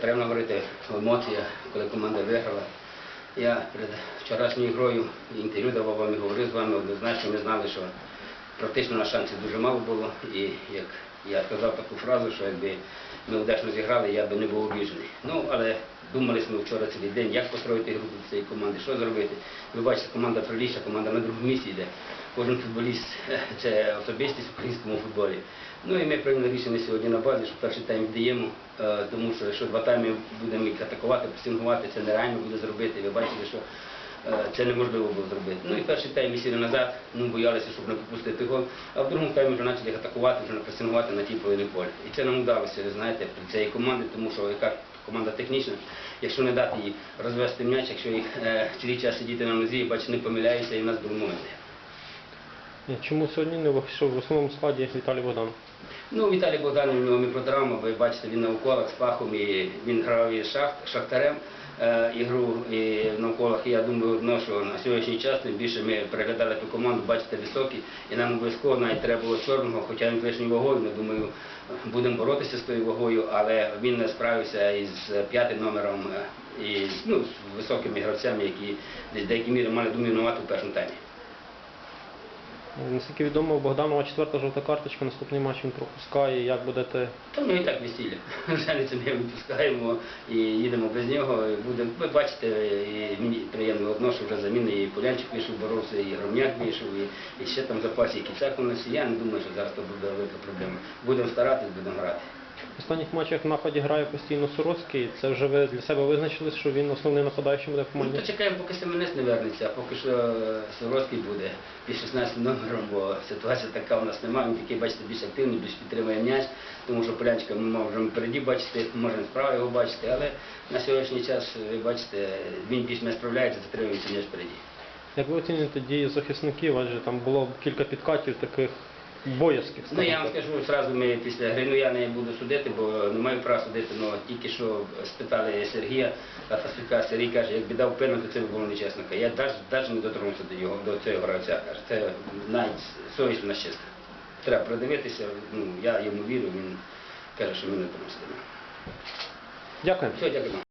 Треба говорити емоція, коли команда виграла. Я перед вчорашньою грою інтерв'ю давав вам і говорив з вами однозначно. Ми знали, що практично на шансів дуже мало було. І як я сказав таку фразу, що якби ми удачно зіграли, я би не був обіжений. Ну, але думали ми вчора цілий день, як построїти групу цієї команди, що зробити. Ви бачите, команда приліша, команда на другому місці йде. Кожен футболіст це особистість в українському футболі. Ну і ми прийняли рішення сьогодні на базі, що перший тайм вдаємо, е, тому що якщо два тайми будемо їх атакувати, пресингувати, це нереально буде зробити. Ви бачите, що е, це неможливо було зробити. Ну і перший тайм ми сіли назад, ну боялися, щоб не пропустити гол. А в другому таймі вже почали атакувати, вже пресингувати на тій половині поля. І це нам вдалося, ви знаєте, при цієї команди, тому що яка команда технічна, якщо не дати їй розвести м'яч, якщо їх е, цілий час сидіти на нозі, бачите, не помиляються і в нас були моменти. Чому сьогодні не вийшов в основному складі Віталій Богдан? Ну, Віталій Богданов, у нього мікротравма, ви бачите, він на уколах з пахом, і він грав із шахт, шахтарем е, ігру і на уколах. І я думаю, ну, що на сьогоднішній час тим більше ми переглядали ту команду, бачите, високі, і нам обов'язково навіть треба було чорного, хоча він з лишньою вагою, ми думаю, будемо боротися з тою вагою, але він не справився із п'ятим номером е, і ну, з високими гравцями, які десь деякі міри мали домінувати в першому таймі. Наскільки відомо, у Богданова четверта жовта карточка, наступний матч він пропускає. Як будете Та ми і так весілля. Жаліться ми випускаємо і їдемо без нього. Будемо, ви бачите, і мені приємно одно, що вже заміни і Полянчик вийшов, боровся, і Громняк вийшов, і, і ще там запасі і кіцак у нас. Я не думаю, що зараз то буде велика проблема. Будемо старатись, будемо грати. В останніх матчах в нападі грає постійно Сороцький. Це вже ви для себе визначили, що він основний нападаючий буде в Ну, команді? то чекаємо, поки Семенець не вернеться, а поки що е, Сороцький буде під 16 номером, бо ситуація така у нас немає. Він такий, бачите, більш активний, більш підтримує м'яч, тому що Полянчика ми можемо впереді бачити, можемо справа його бачити, але на сьогоднішній час, ви бачите, він більш-менш справляється, затримується м'яч впереді. Як ви оцінюєте дії захисників? Адже там було кілька підкатів таких боязких. Ну я вам скажу, зразу ми після гри, ну я не буду судити, бо не маю права судити, але тільки що спитали Сергія Атасюка, Сергій каже, якби дав пену, то це б було нечесно. Я навіть не дотронувся до його, до цього гравця. Каже, це навіть совість на чесно. Треба продивитися, ну я йому вірю, він каже, що ми не дотронувся до нього. Дякую. Все, дякую.